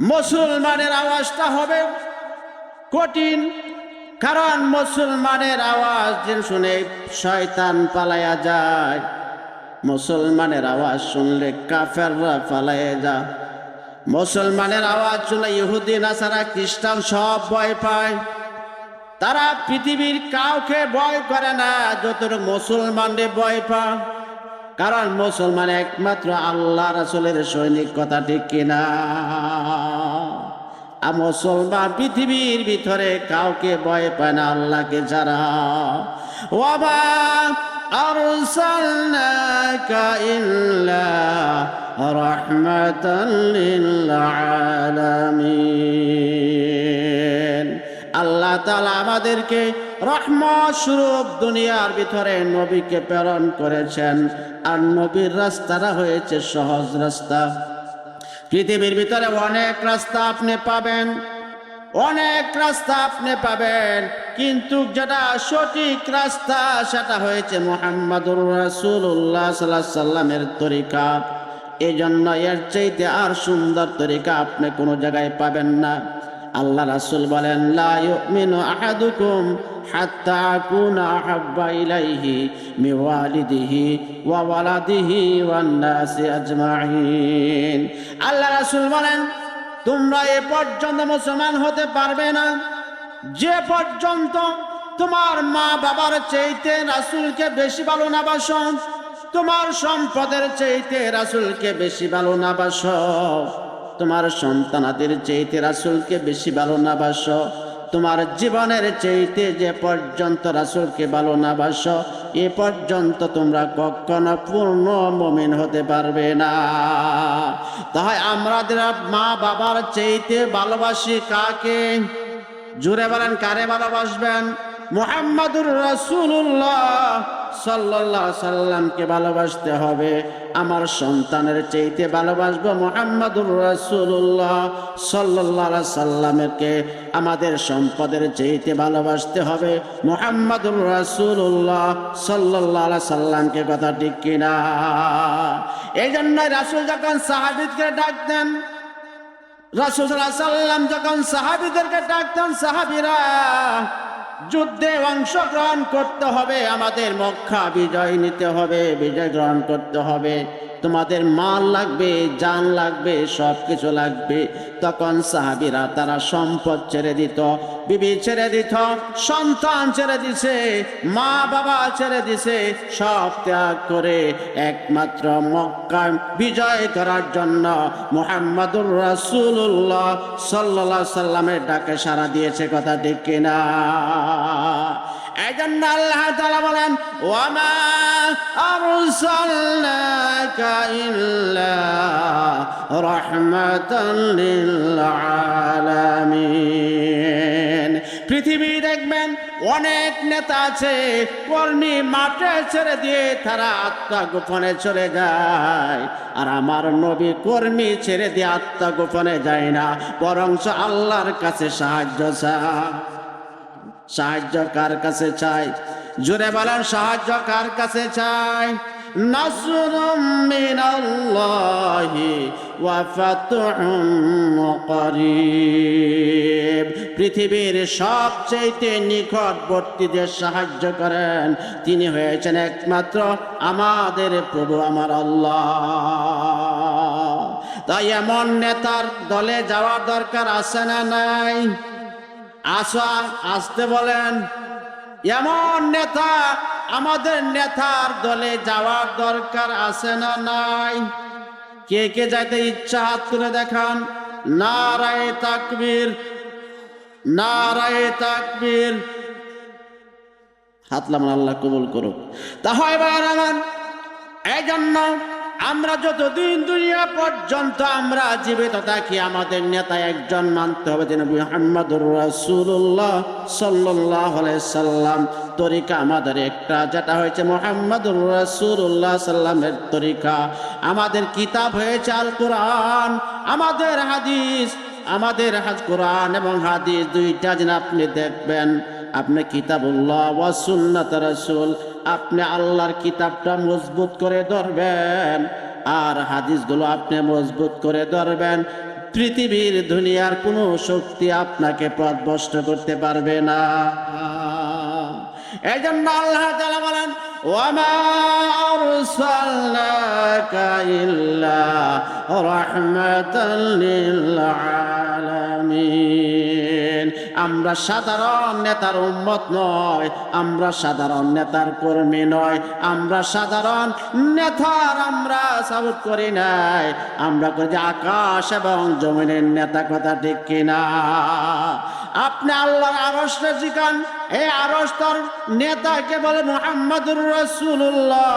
মুসলমানের আওয়াজটা হবে কঠিন, কারণ মুসলমানের আওয়াজ যে শুনে শয়তান পালায়া যায়। মুসলমানের আওয়াজ শুনলে কাফেররা পালায়া যায়। মুসলমানের আওয়াজ শুনলে ইহুদি, নাসারা, খ্রিস্টান সব ভয় পায়। তারা পৃথিবীর কাউকে ভয় করে না যত মুসলমানদের ভয় পায়। কারণ মুসলমান একমাত্র আল্লাহ রাসুলের সৈনিক কথা ঠিক কিনা আর মুসলমান পৃথিবীর ভিতরে কাউকে ভয় পায় না আল্লাহকে ছাড়া ওয়াবা أرسلناك إلا رحمة للعالمين আল্লাহ তালা আমাদেরকে রহমত স্বরূপ দুনিয়ার ভিতরে নবীকে প্রেরণ করেছেন। আর নবীর রাস্তাটা হয়েছে সহজ রাস্তা। পৃথিবীর ভিতরে অনেক রাস্তা আপনি পাবেন, অনেক রাস্তা আপনি পাবেন, কিন্তু যেটা সঠিক রাস্তা সেটা হয়েছে মোহাম্মদুর রাসুল্লাহ সাল্লাহ সাল্লামের তরিকা। এই জন্য এর চাইতে আর সুন্দর তরিকা আপনি কোনো জায়গায় পাবেন না। আল্লাহ রাসুল বলেন, লা ইউমিনু আহাদুকুম ওয়ালাদিহি আল্লাহ রাসুল বলেন, তোমরা এ পর্যন্ত মুসলমান হতে পারবে না। যে পর্যন্ত তোমার মা বাবার চাইতে রাসুলকে বেশি ভালো না বাসো, তোমার সম্পদের চাইতে রাসুলকে বেশি ভালো না বাসো। তোমার সন্তানাদের চাইতে রাসুলকে বেশি ভালো না বাসো। তোমার জীবনের চাইতে যে পর্যন্ত রাসুলকে ভালো না বাসো, এ পর্যন্ত তোমরা কখনো পূর্ণ মমিন হতে পারবে না। তাই আমাদের মা বাবার চাইতে ভালোবাসি কাকে? জুড়ে বলেন, কারে ভালোবাসবেন? মোহাম্মদুর রাসূলুল্লাহ। সাল্লাল্লাহ সাল্লামকে ভালোবাসতে হবে। আমার সন্তানের চাইতে ভালোবাসবো মোহাম্মদুর রাসূলুল্লাহ সাল্লাল্লাহ সাল্লামকে। আমাদের সম্পদের চাইতে ভালোবাসতে হবে মোহাম্মদুর রাসূলুল্লাহ সাল্লাল্লাহ সাল্লামকে। কথা ঠিক কিনা? এই জন্য রাসূল যখন সাহাবিদকে ডাকতেন রাসূলুল্লাহ সাল্লাম যখন সাহাবিদেরকে ডাকতেন, সাহাবিরা যুদ্ধে অংশগ্রহণ করতে হবে আমাদের মক্ষা বিজয় নিতে হবে বিজয় গ্রহণ করতে হবে। তোমাদের মাল লাগবে, জান লাগবে সব কিছু লাগবে। তখন সাহাবিরা তারা সম্পদ ছেড়ে দিত, বিবি ছেড়ে দিত, সন্তান ছেড়ে দিছে, মা বাবা ছেড়ে দিছে, সব ত্যাগ করে একমাত্র মক্কা বিজয় করার জন্য মোহাম্মদুর রাসূলুল্লাহ সাল্লাল্লাহু সাল্লামের ডাকে সাড়া দিয়েছে, কথা ঠিক কিনা? এই জন্য আল্লাহ তাআলা বলেন, ওয়ামা আরসালনাকা পৃথিবী দেখবেন অনেক নেতা আছে, কর্মী মাঠে ছেড়ে দিয়ে তারা আত্মগোপনে চলে যায়। আর আমার নবী কর্মী ছেড়ে দিয়ে আত্মগোপনে যায় না, বরঞ্চ আল্লাহর কাছে সাহায্য চায়। সাহায্য কার কাছে চাই? জোরে বলেন, সাহায্য কার কাছে চাই? পৃথিবীর সবচেয়ে নিকটবর্তীদের সাহায্য করেন, তিনি হয়েছেন একমাত্র আমাদের প্রভু, আমার আল্লাহ। তাই এমন নেতার দলে যাওয়ার দরকার আছে না নাই? আসা আসতে বলেন। এমন নেতা আমাদের নেতার দলে যাওয়ার দরকার আছে না নাই? কে কে যাইতে ইচ্ছা হাত তুলে দেখান। নারায় তাকবীর নারায় তাকবীর। হাতলাম আল্লাহ কবুল করুক। তাহলে এবার আমার এই জন্য আমরা যতদিন দুনিয়া পর্যন্ত আমরা জীবিত থাকি, আমাদের নেতা একজন মানতে হবে তিনি মুহাম্মদুর রাসূলুল্লাহ সাল্লাল্লাহু আলাইহি সাল্লাম। তরিকা আমাদের একটা, যেটা হয়েছে মোহাম্মদুর রাসূলুল্লাহ সাল্লামের তরিকা। আমাদের কিতাব হয়েছে আল কোরআন আমাদের হাদিস, আমাদের হাজ কোরআন এবং হাদিস দুইটা যেন আপনি দেখবেন। আপনি কিতাবুল্লাহ ওয়া সুন্নাত রাসূল আপনি আল্লাহর কিতাবটা মজবুত করে ধরবেন, আর হাদিসগুলো আপনি মজবুত করে ধরবেন, পৃথিবীর দুনিয়ার কোনো শক্তি আপনাকে পথভ্রষ্ট করতে পারবে না। এই জন্য আল্লাহ তাআলা বলেন রাহমাতাল লিল আলামিন। আমরা সাধারণ নেতার উম্মত নয়, আমরা সাধারণ নেতার কর্মী নয়, আমরা সাধারণ নেতার আমরা সাপোর্ট করি নাই। আমরা করি আকাশ এবং জমিনের নেতা কথা ঠিক কিনা। আপনি আল্লাহর আরশটা জিকান এই আরশ তার নেতাকে বলে মোহাম্মদুর রসুল্লাহ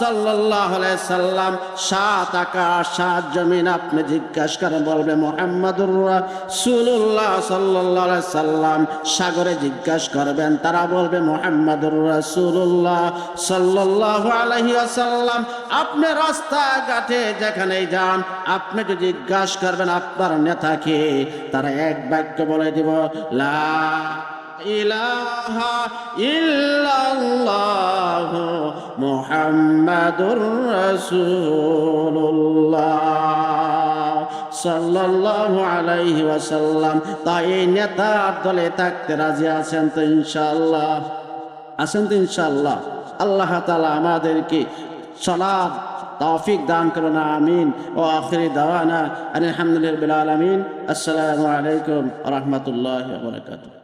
সাল্লাহ সাল্লাম। সাত আকাশ, সাত জমিন আপনি জিজ্ঞাসা করেন বলবে, মোহাম্মদুর রসুল্লাহ সাল্লাহ সাল্লাম। সাগরে জিজ্ঞাসা করবেন, তারা বলবে, মোহাম্মদুর রসুল্লাহ সাল্লাহ আলহি আসাল্লাম আপনি রাস্তাঘাটে যেখানেই যান, আপনি জিজ্ঞাসা করবেন, আপনার নেতাকে তারা এক বাক্য বলে দিব লা ইলাহা ইল্লাল্লাহ মুহাম্মাদুর রাসূলুল্লাহ সাল্লাল্লাহু আলাইহি ওয়াসাল্লাম। তাই এই নেতার দলে থাকতে রাজি আছেন তো ইনশাআল্লাহ? আছেন তো ইনশাআল্লাহ? আল্লাহ তাআলা আমাদেরকে সলাদ তৌফিক দান করুন আমিন। ও আখরি দাওয়ানা আলহামদুলিল্লাহ আলমিন। আসসালামু আলাইকুম রহমতুল্লাহ বরকাত